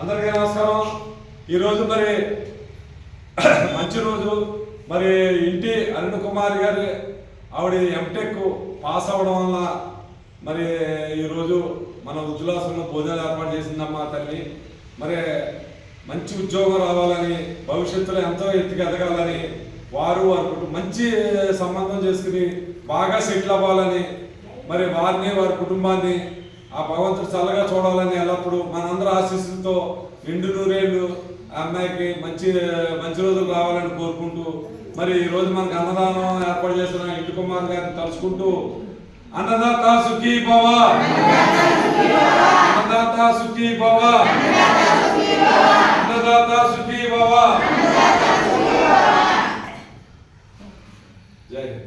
అందరికీ నమస్కారం. ఈరోజు మరి మంచి రోజు. మరి ఇంటి అరుణ్ కుమార్ గారి ఆవిడ ఎంటెక్ పాస్ అవ్వడం వల్ల మరి ఈరోజు మన ఉజ్లాసంలో భోజనాలు ఏర్పాటు చేసిందమ్మా తల్లి. మరి మంచి ఉద్యోగం రావాలని భవిష్యత్తులో ఎంతో ఎత్తుకు ఎదగాలని వారు వారి మంచి సంబంధం చేసుకుని బాగా సెటిల్ అవ్వాలని మరి వారిని వారి కుటుంబాన్ని ఆ భగవంతుడు చల్లగా చూడాలని ఎల్లప్పుడూ మనందరి ఆశీస్సులతో నిండు నూరేళ్ళు ఆ అమ్మాయికి మంచి మంచి రోజులు రావాలని కోరుకుంటూ మరి ఈరోజు మనకు అన్నదానం ఏర్పాటు చేసిన ఇంటి కుమార్ గారిని తలుచుకుంటూ అన్నదాత సుఖీ భవ. అన్నదాత సుఖీ భవ. అన్నదాత సుఖీ భవ. జై హింద్.